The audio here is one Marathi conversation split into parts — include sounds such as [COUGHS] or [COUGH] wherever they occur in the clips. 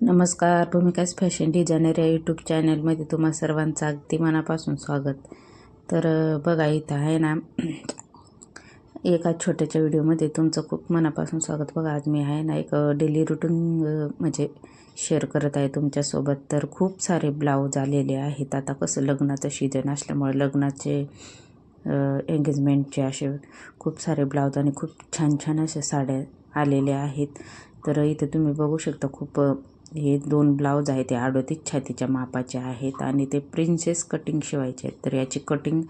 नमस्कार भूमिकाच फॅशन डिझायनर या यूट्यूब चॅनलमध्ये तुम्हा सर्वांचं अगदी मनापासून स्वागत. तर बघा इथं आहे ना [CLEARS THROAT] एका छोट्याच्या व्हिडिओमध्ये तुमचं खूप मनापासून स्वागत. बघा आज मी आहे ना एक डेली रुटीन म्हणजे शेअर करत आहे तुमच्यासोबत. तर खूप सारे ब्लाऊज आलेले आहेत. आता कसं लग्नाचं सीजन असल्यामुळे लग्नाचे एंगेजमेंटचे असे खूप सारे ब्लाऊज आणि खूप छान छान अशा साड्या आलेल्या आहेत. तर इथे तुम्ही बघू शकता खूप हे दोन ब्लाऊज आहेत ते अडोतीस छातीच्या मापाचे आहेत आणि ते प्रिन्सेस कटिंग शिवायचे आहेत. तर याची कटिंग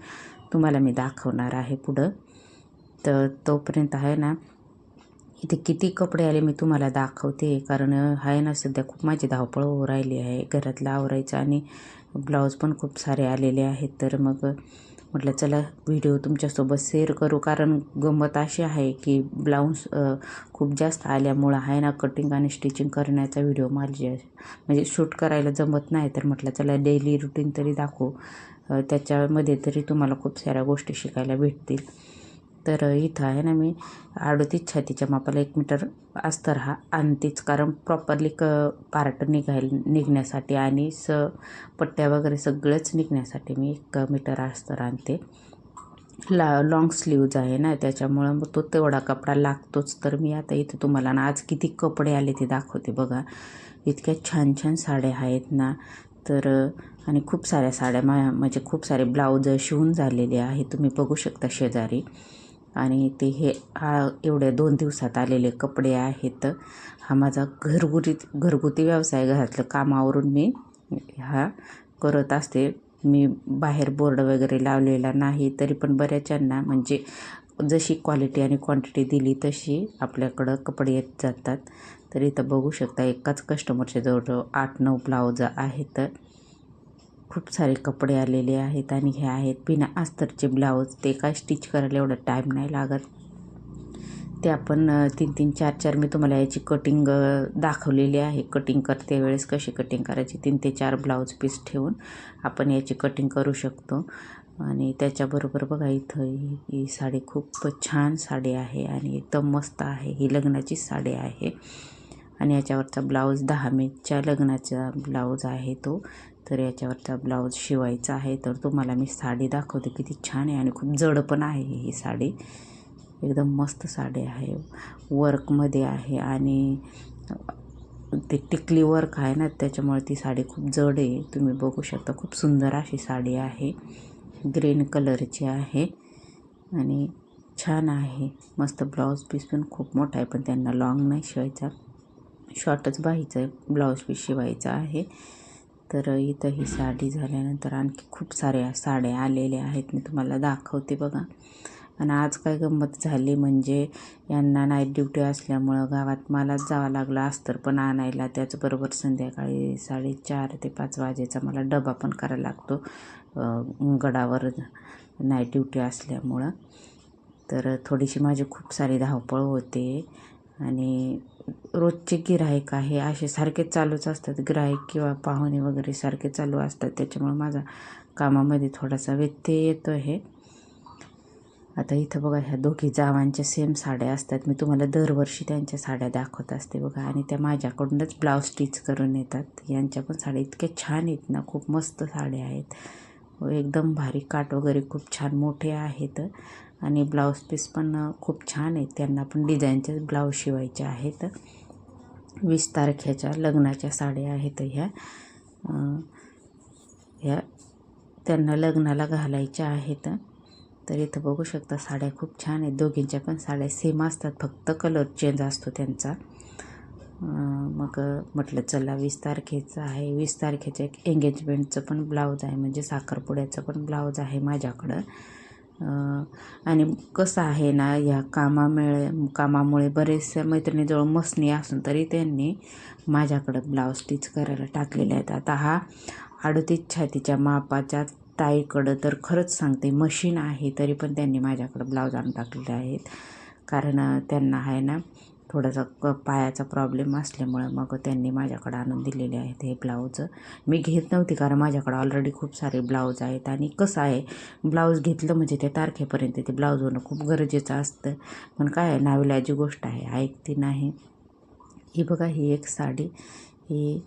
तुम्हाला मी दाखवणार आहे पुढं. तर तोपर्यंत आहे ना इथे किती कपडे आले मी तुम्हाला दाखवते. कारण आहे ना सध्या खूप माझी धावपळ होऊ राहिली आहे. घरातलं आवरायचं आणि ब्लाऊज पण खूप सारे आलेले आहेत. तर मग म्हटलं चला व्हिडिओ तुमच्यासोबत शेअर करू. कारण गंमत अशी आहे की ब्लाऊज खूप जास्त आल्यामुळं आहे ना कटिंग आणि स्टिचिंग करण्याचा व्हिडिओ माझी म्हणजे शूट करायला जमत नाही. तर म्हटलं चला डेली रुटीन तरी दाखवू. त्याच्यामध्ये तरी तुम्हाला खूप साऱ्या गोष्टी शिकायला भेटतील. तर इथं आहे ना मी अडतीस छातीच्या मापाला एक मीटर अस्तर हा. आणतेच कारण प्रॉपरली क पार्ट निघाय निघण्यासाठी आणि स पट्ट्या वगैरे सगळंच निघण्यासाठी मी एक मीटर अस्तर आणते. ला लाँग स्लीव्ज आहे ना त्याच्यामुळं मग तो तेवढा कपडा लागतोच. तर मी आता इथं तुम्हाला ना आज किती कपडे आले ते दाखवते बघा. इतक्या छान छान साड्या आहेत ना. तर आणि खूप साऱ्या साड्या मा म्हणजे खूप सारे ब्लाऊज शिवून झालेले आहे. तुम्ही बघू शकता शेजारी. आणि ते हे हा एवढ्या दोन दिवसात आलेले कपडे आहेत. हा माझा घरगुती घरगुती व्यवसाय. घरातलं कामावरून मी हा करत असते. मी बाहेर बोर्ड वगैरे लावलेला नाही तरी पण बऱ्याचांना म्हणजे जशी क्वालिटी आणि क्वांटिटी दिली तशी आपल्याकडं कपडे येत जातात. तर इथं बघू शकता एकाच कस्टमरच्या जवळजवळ आठ नऊ ब्लाऊज आहेत. खूप सारे कपडे आलेले आहेत आणि हे आहेत बिना अस्तरचे ब्लाऊज. ते काय स्टिच करायला एवढा टाईम नाही लागत. ते आपण तीन तीन चार चार मी तुम्हाला याची कटिंग दाखवलेली आहे. कटिंग करते वेळेस कशी कटिंग करायची? तीन ते चार ब्लाऊज पीस ठेवून आपण याची कटिंग करू शकतो. आणि त्याच्याबरोबर बघा इथं ही ही साडी खूप छान साडी आहे आणि एकदम मस्त आहे. ही लग्नाची साडी आहे. आणि याच्यावरचा ब्लाऊज दहा मेच्या लग्नाचा ब्लाऊज आहे तो. तर याच्यावरचा ब्लाऊज शिवायचा आहे. तर तुम्हाला मी साडी दाखवते. किती छान आहे आणि खूप जड पण आहे ही साडी. एकदम मस्त साडी आहे. वर्कमध्ये आहे आणि ते टिकली वर्क आहे ना त्याच्यामुळे ती साडी खूप जड आहे. तुम्ही बघू शकता खूप सुंदर अशी साडी आहे. ग्रीन कलरची आहे आणि छान आहे. मस्त ब्लाऊज पीस पण खूप मोठा आहे पण त्यांना लॉंग नाही शिवायचा. शॉर्टच बाहीचं ब्लाऊज पीस शिवायचा आहे. तर इथं ही साडी झाल्यानंतर आणखी खूप साऱ्या साड्या आलेल्या आहेत. मी तुम्हाला दाखवते बघा. आणि आज काय गंमत झाली म्हणजे यांना नाईट ड्युटी असल्यामुळं गावात मलाच जावं लागलं अस्तर पण आणायला. त्याचबरोबर संध्याकाळी साडेचार ते पाच वाजेचा मला डबा पण करायला लागतो गडावर नाईट ड्युटी असल्यामुळं. तर थोडीशी माझी खूप सारी धावपळ होते. आणि रोजचे गिराईक आहे असे सारखे चालूच असतात. गिराईक किंवा पाहुणे वगैरे सारखे चालू असतात. त्याच्यामुळे माझा कामामध्ये थोडासा व्यत्यय येतो आहे आता इथं बघा ह्या दोघी जावांच्या सेम साड्या असतात. मी तुम्हाला दरवर्षी त्यांच्या साड्या दाखवत असते बघा. आणि त्या माझ्याकडूनच ब्लाऊज स्टिच करून येतात. यांच्या पण साड्या इतक्या छान आहेत ना. खूप मस्त साड्या आहेत. एकदम भारी काट वगैरे खूप छान मोठे आहेत. आणि ब्लाऊज पीस पण खूप छान आहेत. त्यांना पण डिझाईनचे ब्लाऊज शिवायचे आहेत. वीस तारखेच्या लग्नाच्या साड्या आहेत ह्या. ह्या त्यांना लग्नाला घालायच्या आहेत. तर इथं बघू शकता साड्या खूप छान आहेत. दोघींच्या पण साड्या सेम असतात. फक्त कलर चेंज असतो त्यांचा. मग म्हटलं चला वीस तारखेचं आहे. वीस तारखेचं एक एंगेजमेंटचं पण ब्लाऊज आहे. म्हणजे साखरपुड्याचं पण ब्लाऊज आहे माझ्याकडं. आणि कसं आहे ना ह्या कामामुळे कामामुळे बरेचशा मैत्रिणीजवळ मसणी असून तरी त्यांनी माझ्याकडं ब्लाऊज स्टिच करायला टाकलेले आहेत. आता हा अडतीस छातीच्या मापाच्या ताईकडं तर खरंच सांगते मशीन आहे तरी पण त्यांनी माझ्याकडं ब्लाऊज आणून टाकलेले आहेत. कारण त्यांना आहे ना थोडासा क पायाचा प्रॉब्लेम असल्यामुळं मग त्यांनी माझ्याकडं आणून दिलेले आहेत हे ब्लाऊज मी घेत नव्हती कारण माझ्याकडं ऑलरेडी खूप सारे ब्लाऊज आहेत आणि कसं आहे ब्लाऊज घेतलं म्हणजे त्या तारखेपर्यंत ते ब्लाऊज होणं खूप गरजेचं असतं. पण काय आहे नाविलाची गोष्ट आहे ऐकती नाही. ही बघा ही एक साडी. ही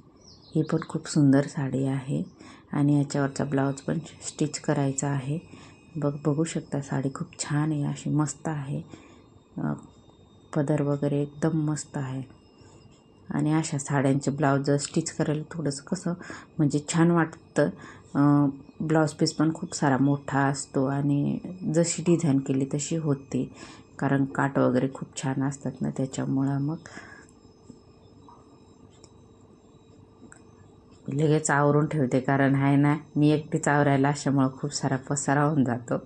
ही पण खूप सुंदर साडी आहे आणि याच्यावरचा ब्लाऊज पण स्टिच करायचा आहे. बघ बघू शकता साडी खूप छान आहे अशी मस्त आहे. पदर वगैरे एकदम मस्त आहे. आणि अशा साड्यांचे ब्लाऊज स्टिच करायला थोडंसं कसं म्हणजे छान वाटतं. ब्लाऊज पीस पण खूप सारा मोठा असतो आणि जशी डिझाईन केली तशी होते. कारण काट वगैरे खूप छान असतात ना त्याच्यामुळं मग. लगेच आवरून ठेवते कारण आहे ना मी एकटीच आवरायला अशामुळं खूप सारा पसारा होऊन जातो.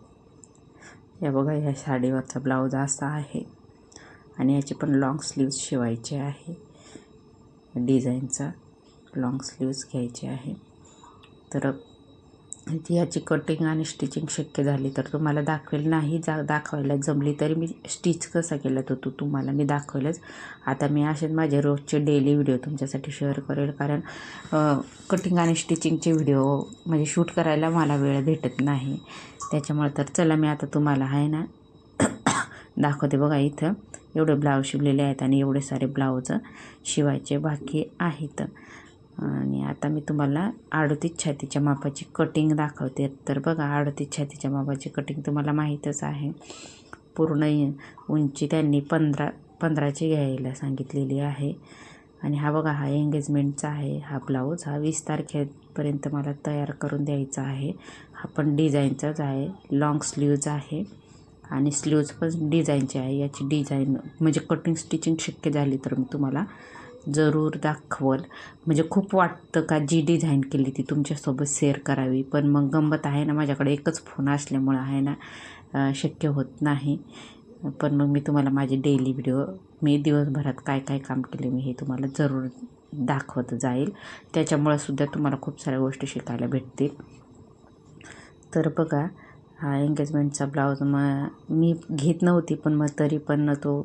या बघा ह्या साडीवरचा ब्लाऊज असा आहे. आणि याची पण लाँग स्लीव्ज शिवायचे आहे. डिझाईनचा लाँग स्लीव्ज घ्यायचे आहे. तर ती याची कटिंग आणि स्टिचिंग शक्य झाली तर तुम्हाला दाखवेल. नाही जा दाखवायला जमली तरी मी स्टिच कसा केला तो तू तुम्हाला मी दाखवेलच. आता मी असेच माझे रोजचे डेली व्हिडिओ तुमच्यासाठी शेअर करेल. कारण कटिंग आणि स्टिचिंगचे व्हिडिओ म्हणजे शूट करायला मला वेळ भेटत नाही. त्याच्यामुळे तर चला मी आता तुम्हाला आहे ना [COUGHS] दाखवते बघा इथं. एवढे ब्लाऊज शिवलेले आहेत आणि एवढे सारे ब्लाऊज शिवायचे बाकी आहेत. आणि आता मी तुम्हाला अडतीस छातीच्या मापाची कटिंग दाखवते. तर बघा अडतीस छातीच्या मापाची कटिंग तुम्हाला माहीतच आहे. पूर्ण उंची त्यांनी पंधरा पंधराची घ्यायला सांगितलेली आहे. आणि हा बघा हा एंगेजमेंटचा आहे. हा ब्लाऊज हा वीस तारखेपर्यंत मला तयार करून द्यायचा आहे. हा पण डिझाईनचाच आहे. लाँग स्लीव्ज आहे. आणि स्लीव्ज पण डिझाईनची आहे. याची डिझाईन म्हणजे कटिंग स्टिचिंग शक्य झाली तर मी तुम्हाला जरूर दाखवल. म्हणजे खूप वाटतं का जी डिझाईन केली ती तुमच्यासोबत शेअर करावी. पण मग गंमत आहे ना माझ्याकडे एकच फोन असल्यामुळं आहे ना शक्य होत नाही. पण मग मी तुम्हाला माझे डेली व्हिडिओ मी दिवसभरात काय काय काम केले मी हे तुम्हाला जरूर दाखवत जाईल. त्याच्यामुळं सुद्धा तुम्हाला खूप साऱ्या गोष्टी शिकायला भेटतील. तर बघा हा एंगेजमेंटचा ब्लाऊज मग मी घेत नव्हती पण मग तरी पण तो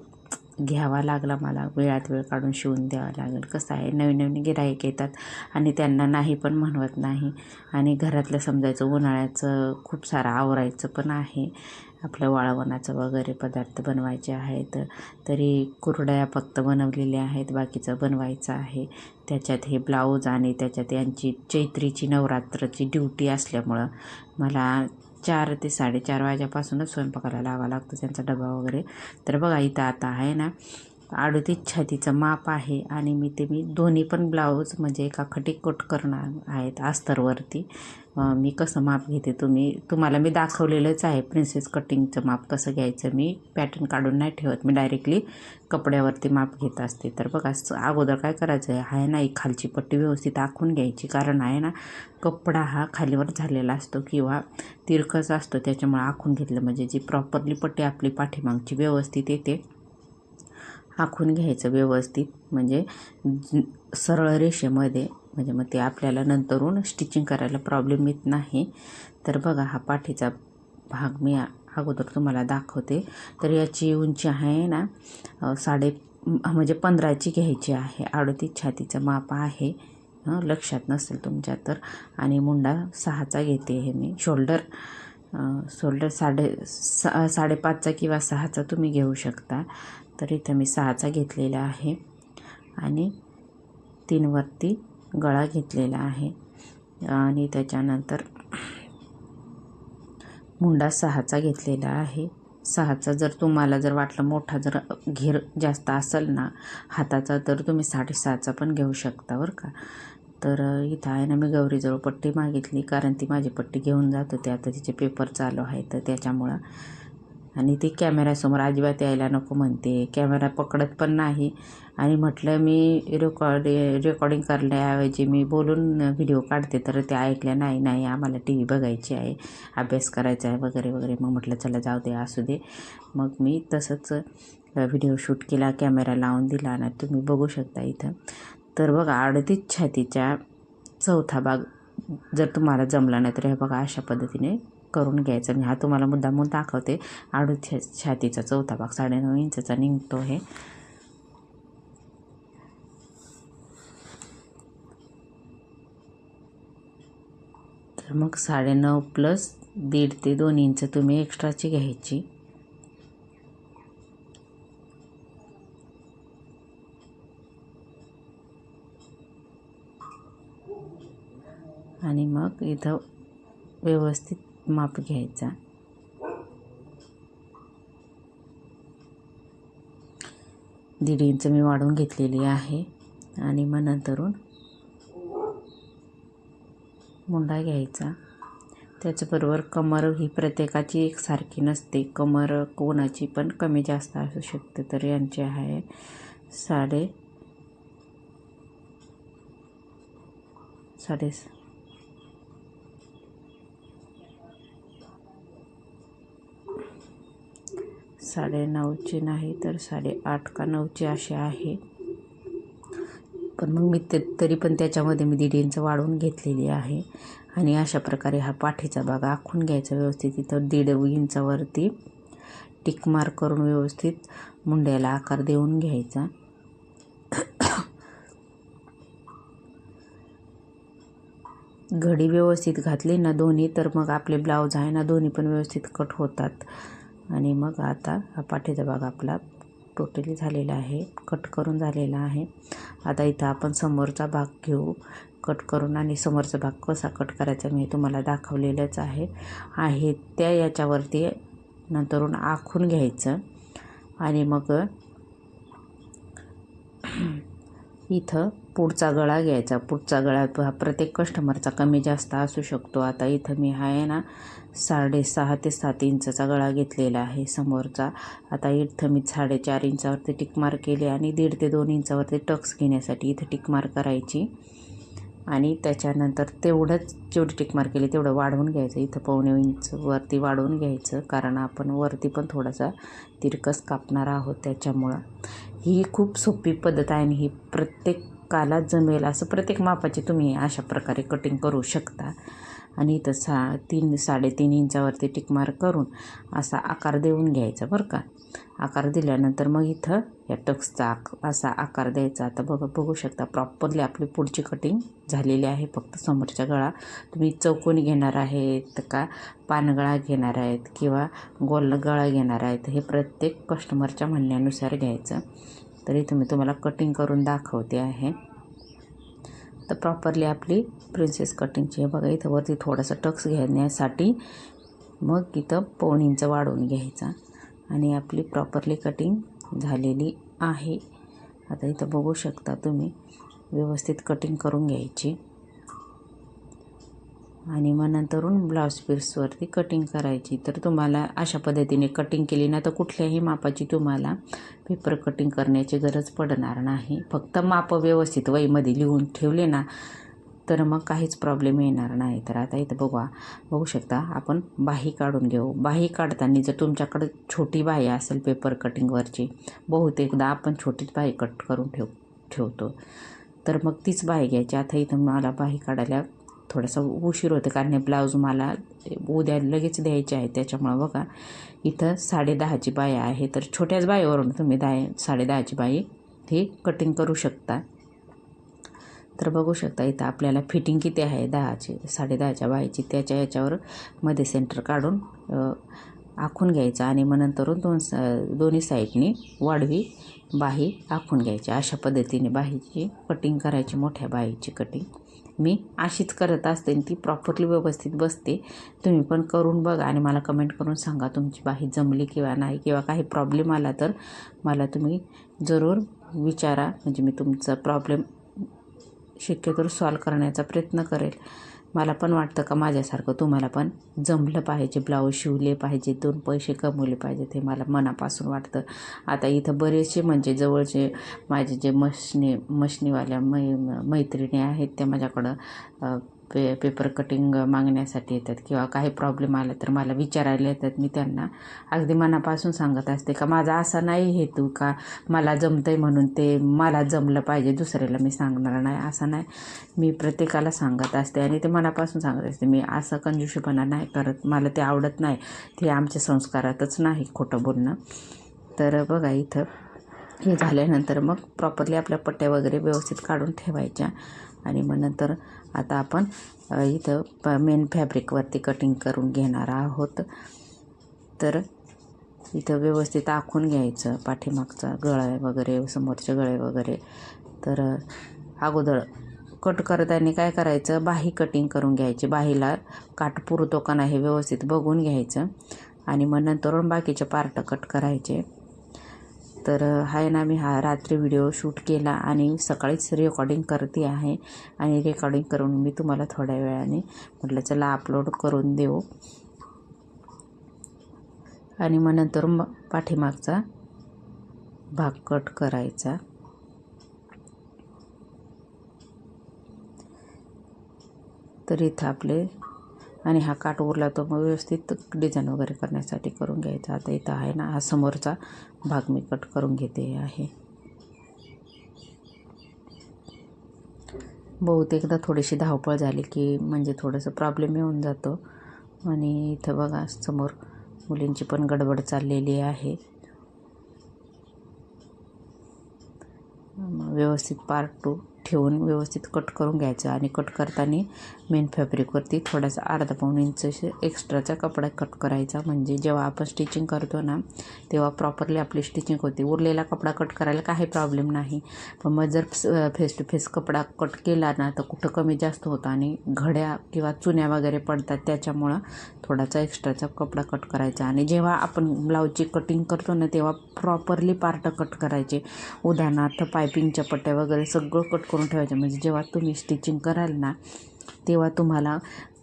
घ्यावा लागला मला. वेळात वेळ काढून शिवून द्यावा लागेल. कसं आहे नवीन नवीन गिराईक येतात आणि त्यांना नाही पण म्हणवत नाही. आणि घरातलं समजायचं उन्हाळ्याचं खूप सारं आवरायचं पण आहे. आपलं वाळवणाचं वगैरे पदार्थ बनवायचे आहेत. तरी कुरड्या फक्त बनवलेल्या आहेत बाकीचं बनवायचं आहे. त्याच्यात हे ब्लाऊज आणि त्याच्यात यांची चैत्रीची नवरात्रची ड्युटी असल्यामुळं मला चार ते साडेचार वाजेपासूनच स्वयंपाकाला लावावा लागतो त्यांचा डबा वगैरे. तर बघा इथं आता आहे ना अडतीस छातीचं माप आहे आणि मी ते मी दोन्ही पण ब्लाऊज म्हणजे एका खटी कट करणार आहेत अस्तरवरती. मी कसं माप घेते तुम्ही तुम्हाला मी दाखवलेलंच आहे. प्रिन्सेस कटिंगचं माप कसं घ्यायचं मी पॅटर्न काढून नाही ठेवत. मी डायरेक्टली कपड्यावरती माप घेत असते. तर बघा अगोदर काय करायचं? आहे आहे ना ही खालची पट्टी व्यवस्थित आखून घ्यायची. कारण आहे ना कपडा हा खालीवर झालेला असतो किंवा तिरकस असतो. त्याच्यामुळे आखून घेतलं म्हणजे जी प्रॉपरली पट्टी आपली पाठीमागची व्यवस्थित येते आखून घ्यायचं व्यवस्थित. म्हणजे सरळ रेषेमध्ये म्हणजे मग ते आपल्याला नंतरून स्टिचिंग करायला प्रॉब्लेम येत नाही. तर बघा हा पाठीचा भाग मी अगोदर तुम्हाला दाखवते. तर याची उंची आहे ना साडे म्हणजे पंधराची घ्यायची आहे. अडतीस छातीचं माप आहे. हं, लक्षात नसेल तुमच्या तर. आणि मुंडा सहाचा घेते हे मी. शोल्डर शोल्डर साडे सा साडेपाचचा किंवा सहाचा तुम्ही घेऊ शकता. तर इथं मी सहाचा घेतलेला आहे. आणि तीनवरती गळा घेतलेला आहे. आणि त्याच्यानंतर मुंडा सहाचा घेतलेला आहे. सहाचा जर तुम्हाला जर वाटलं मोठा जर घेर जास्त असेल ना हाताचा तर तुम्ही साडेसहाचा पण घेऊ शकता बरं का. तर इथं आहे ना मी गौरीजवळ पट्टी मागितली कारण ती माझी पट्टी घेऊन जात होती. आता तिचे पेपर चालू आहे तर त्याच्यामुळं आणि ती कॅमेऱ्यासमोर अजिबात यायला नको म्हणते. कॅमेरा पकडत पण नाही. आणि म्हटलं मी रेकॉर्ड रेकॉर्डिंग करण्याऐवजी मी बोलून व्हिडिओ काढते. तर ते ऐकल्या नाही नाही आम्हाला टी व्ही बघायची आहे. अभ्यास करायचा आहे वगैरे वगैरे. मग म्हटलं चला जाऊ दे असू दे. मग मी तसंच व्हिडिओ शूट केला कॅमेरा लावून दिला ना तुम्ही बघू शकता इथं. तर बघा अडतीच छातीच्या चौथा भाग जर तुम्हाला जमला नाही तर हे बघा अशा पद्धतीने करून घ्यायचं. मी हा तुम्हाला मुद्दामून दाखवते. अडतीस छातीचा चौथा भाग साडेनऊ इंचचा निघतो हे. तर मग साडेनऊ प्लस दीड ते दोन इंच तुम्ही एक्स्ट्राची घ्यायची. आणि मग इथं व्यवस्थित माप घ्यायचा. दीड इंच मी वाढवून घेतलेली आहे. आणि मग नंतरून मुंडा घ्यायचा. त्याचबरोबर कमर ही प्रत्येकाची एकसारखी नसते. कमर कोणाची पण कमी जास्त असू शकते तर यांची आहे साडे साडे साडे नऊची नाही तर साडे आठ का नऊची अशी आहे. पण मग मी ते तरी पण त्याच्यामध्ये मी दीड इंच वाढवून घेतलेली आहे. आणि अशा प्रकारे हा पाठीचा भाग आखून घ्यायचा व्यवस्थित. इथं दीड इंचावरती टिक मार्क करून व्यवस्थित मुंड्याला आकार देऊन घ्यायचा. घडी व्यवस्थित घातली ना दोन्ही तर मग आपले ब्लाऊज आहे ना दोन्ही पण व्यवस्थित कट होतात. आणि मग आता हा पाठीचा भाग आपला टोटली झालेला आहे. कट करून झालेला आहे. आता इथं आपण समोरचा भाग घेऊ. कट करून आणि समोरचा भाग कसा कट करायचा मी तुम्हाला दाखवलेलंच आहे. आहे त्या याच्यावरती नंतरून आखून घ्यायचं. आणि मग इथं पुढचा गळा घ्यायचा. पुढचा गळा हा प्रत्येक कस्टमरचा कमी जास्त असू शकतो. आता इथं मी हा आहे ना साडेसहा ते सात इंचाचा गळा घेतलेला आहे समोरचा. आता इथं मी साडेचार इंचावरती टिकमार केले आणि दीड ते दोन इंचावरती टक्स घेण्यासाठी इथं टिकमार करायची. आणि त्याच्यानंतर तेवढंच जेवढी टिकमार केली तेवढं वाढवून घ्यायचं. इथं पावणे इंच वरती वाढवून घ्यायचं. कारण आपण वरती पण थोडासा तिरकस कापणार आहोत त्याच्यामुळं. ही खूप सोपी पद्धत आहे आणि ही प्रत्येकाला जमेल असं प्रत्येक मापाची तुम्ही अशा प्रकारे कटिंग करू शकता. आणि इथं सा तीन साडेतीन इंचावरती टिकमार करून असा आकार देऊन घ्यायचा बरं का. आकार दिल्यानंतर मग इथं या टक्सचा आक असा आकार द्यायचा. आता बघा बघू शकता प्रॉपरली आपली पुढची कटिंग झालेली आहे. फक्त समोरच्या गळा. तुम्ही चौकोनी घेणार आहेत का? पानगळा घेणार आहेत किंवा गोल गळा घेणार आहेत? हे प्रत्येक कस्टमरच्या म्हणण्यानुसार घ्यायचं. तरी तुम्ही तुम्हाला कटिंग करून दाखवते आहे. तर प्रॉपरली आपली प्रिन्सेस कटिंगची आहे बघा इथं वरती थोडासा टक्स घेण्यासाठी मग इथं पाऊण इंच वाढवून घ्यायचा. आणि आपली प्रॉपरली कटिंग झालेली आहे. आता इथं बघू शकता तुम्ही व्यवस्थित कटिंग करून घ्यायची. आणि मग नंतरून ब्लाऊज पीसवरती कटिंग करायची. तर तुम्हाला अशा पद्धतीने कटिंग केली ना तर कुठल्याही मापाची तुम्हाला पेपर कटिंग करण्याची गरज पडणार नाही. फक्त माप व्यवस्थित वहीमध्ये लिहून ठेवले ना तर मग काहीच प्रॉब्लेम येणार नाही. तर आता इथं बघा बघू शकता आपण बाही काढून घेऊ. बाही काढताना जर तुमच्याकडं छोटी बाही असेल पेपर कटिंगवरची बहुतेकदा आपण छोटीच बाही कट करून ठेव ठेवतो. तर मग तीच बाही घ्यायची. आता इथं मला बाही काढायला थोडासा उशीर होतं कारण हे ब्लाऊज मला उद्या लगेच द्यायचे आहे. त्याच्यामुळं बघा इथं साडेदहाची बाई आहे. तर छोट्याच बाईवरून तुम्ही दहा साडेदहाची बाई ही कटिंग करू शकता. तर बघू शकता इथं आपल्याला फिटिंग किती आहे? दहाची साडेदहाच्या बाईची. त्याच्या याच्यावर मध्ये सेंटर काढून आखून घ्यायचं आणि मग नंतरून दोन स दोन्ही साईडनी वाढवी बाही आखून घ्यायची. अशा पद्धतीने बाहीची कटिंग करायची मोठ्या बाहीची कटिंग मी अशीच करत असते आणि ती प्रॉपरली व्यवस्थित बसते. तुम्ही पण करून बघा आणि मला कमेंट करून सांगा तुमची बाही जमली किंवा नाही. किंवा काही प्रॉब्लेम आला तर मला तुम्ही जरूर विचारा. म्हणजे मी तुमचा प्रॉब्लेम शक्यतो सॉल्व करण्याचा प्रयत्न करेल. मला पण वाटतं का माझ्यासारखं तुम्हाला पण जमलं पाहिजे ब्लाऊज शिवले पाहिजे दोन पैसे कमवले पाहिजेत हे मला मनापासून वाटतं. आता इथं बरेचसे म्हणजे जवळचे माझे जे मशनी मशनीवाल्या मै मैत्रिणी आहेत त्या माझ्याकडं पे पेपर कटिंग मागण्यासाठी येतात किंवा काही प्रॉब्लेम आला तर मला विचारायला येतात मी त्यांना. अगदी मनापासून सांगत असते का माझा असा नाही हेतू का? मला जमतं आहे म्हणून ते मला जमलं पाहिजे दुसऱ्याला मी सांगणार नाही. असं नाही. मी प्रत्येकाला सांगत असते आणि ते मनापासून सांगत असते मी असं कंजूशीपणा नाही करत मला ते आवडत नाही ते आमच्या संस्कारातच नाही खोटं बोलणं. तर बघा इथं हे झाल्यानंतर मग प्रॉपरली आपल्या पट्ट्या वगैरे व्यवस्थित काढून ठेवायच्या आणि मग नंतर आता आपण इथं प मेन फॅब्रिकवरती कटिंग करून घेणार आहोत. तर इथं व्यवस्थित आखून घ्यायचं पाठीमागचा गळा वगैरे समोरचे गळे वगैरे. तर अगोदर कट करताना काय करायचं? बाही कटिंग करून घ्यायची. बाहीला काट पुरतो का नाही व्यवस्थित बघून घ्यायचं. आणि मग नंतर बाकीचे पार्ट कट करायचे. तर आहे ना मी हा रात्री व्हिडिओ शूट केला आणि सकाळीच रेकॉर्डिंग करते आहे आणि रेकॉर्डिंग करून मी तुम्हाला थोड्या वेळाने म्हटलं चला अपलोड करून देऊ. आणि मग नंतर म पाठीमागचा भाग कट करायचा. तर इथं आपले आणि हा काट उरला तो मग व्यवस्थित डिझाईन वगैरे करण्यासाठी करून घ्यायचा. आता इथं आहे ना हा समोरचा भाग मी कट करून घेते आहे. बहुतेकदा थोडीशी धावपळ झाली की म्हणजे थोडंसं प्रॉब्लेम येऊन जातो. आणि इथं बघा समोर मुलींची पण गडबड चाललेली आहे. व्यवस्थित पार्ट टू ठेवून व्यवस्थित कट करून घ्यायचं आणि कट करताना मेन फॅब्रिकवरती थोडासा अर्धा पाऊण इंच एक्स्ट्राचा कपडा कट करायचा. म्हणजे जेव्हा आपण स्टिचिंग करतो ना तेव्हा प्रॉपरली आपली स्टिचिंग होते. उरलेला कपडा कट करायला काही प्रॉब्लेम नाही. पण मग जर फेस टू फेस कपडा कट केला ना तर कुठं कमी जास्त होतं आणि घड्या किंवा चुन्या वगैरे पडतात त्याच्यामुळं थोडासा एक्स्ट्राचा कपडा कट करायचा. आणि जेव्हा आपण ब्लाऊजची कटिंग करतो ना तेव्हा प्रॉपरली पार्ट कट करायचे. उदाहरणार्थ पायपिंगच्या पट्ट्या वगैरे सगळं कट करून ठेवायचं. म्हणजे जेव्हा तुम्ही स्टिचिंग कराल ना तेव्हा तुम्हाला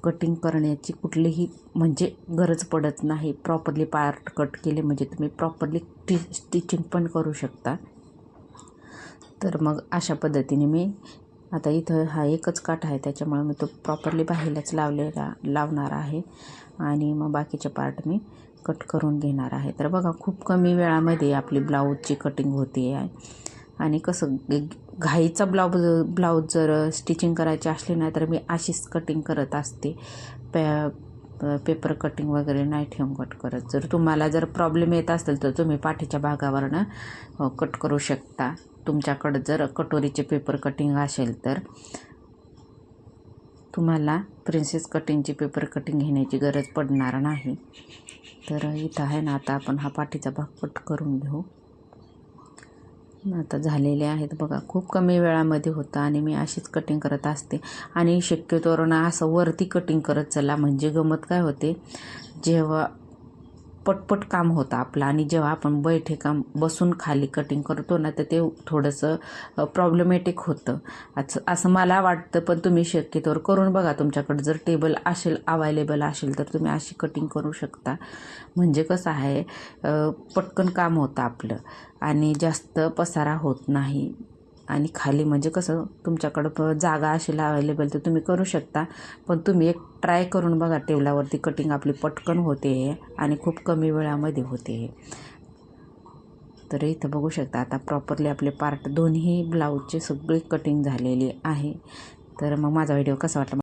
कटिंग करण्याची कुठलीही म्हणजे गरज पडत नाही. प्रॉपरली पार्ट कट केले म्हणजे तुम्ही प्रॉपरली टी स्टिचिंग पण करू शकता. तर मग अशा पद्धतीने मी आता इथं हा एकच काठ आहे. त्याच्यामुळे मी तो प्रॉपरली बाहेरच लावलेला लावणार आहे. आणि मग बाकीचे पार्ट मी कट करून घेणार आहे. तर बघा खूप कमी वेळामध्ये आपली ब्लाऊजची कटिंग होते आहे आणि कसं घाईचा ब्लाऊज ब्लाऊज जर स्टिचिंग करायची असली नाही तर मी अशीच कटिंग करत असते. पे पेपर कटिंग वगैरे नाही ठेवून कट करत. जर तुम्हाला जर प्रॉब्लेम येत असेल तर तुम्ही पाठीच्या भागावरनं कट करू शकता. तुमच्याकडं जर कटोरीचे पेपर कटिंग असेल तर तुम्हाला प्रिन्सेस कटिंगची पेपर कटिंग घेण्याची गरज पडणार नाही. तर इथं आहे ना आता आपण हा पाठीचा भाग कट करून घेऊ. आता झालेले आहेत. बघा खूप कमी वेळामध्ये होतं आणि मी अशीच कटिंग करत असते. आणि शक्यतोवर ना असं वरती कटिंग करत चला. म्हणजे गमत काय होते? जेव्हा पटपट काम होतं आपलं. आणि जेव्हा आपण बैठे काम बसून खाली कटिंग करतो ना तर ते थोडंसं प्रॉब्लेमॅटिक होतं. असं असं मला वाटतं पण तुम्ही शक्यतोवर करून बघा. तुमच्याकडे जर टेबल असेल अवायलेबल असेल तर तुम्ही अशी कटिंग करू शकता. म्हणजे कसं आहे पटकन काम होतं आपलं. आणि जास्त पसारा होत नाही. आणि खाली म्हणजे कसं तुमच्याकडं जागा असेल अवेलेबल तर तुम्ही करू शकता. पण तुम्ही एक ट्राय करून बघा टेबलावरती कटिंग आपली पटकन होते आणि खूप कमी वेळामध्ये होते. तर इथं बघू शकता आता प्रॉपरली आपले पार्ट दोन्ही ब्लाऊजचे सगळी कटिंग झालेली आहे. तर मग माझा व्हिडिओ कसा वाटला?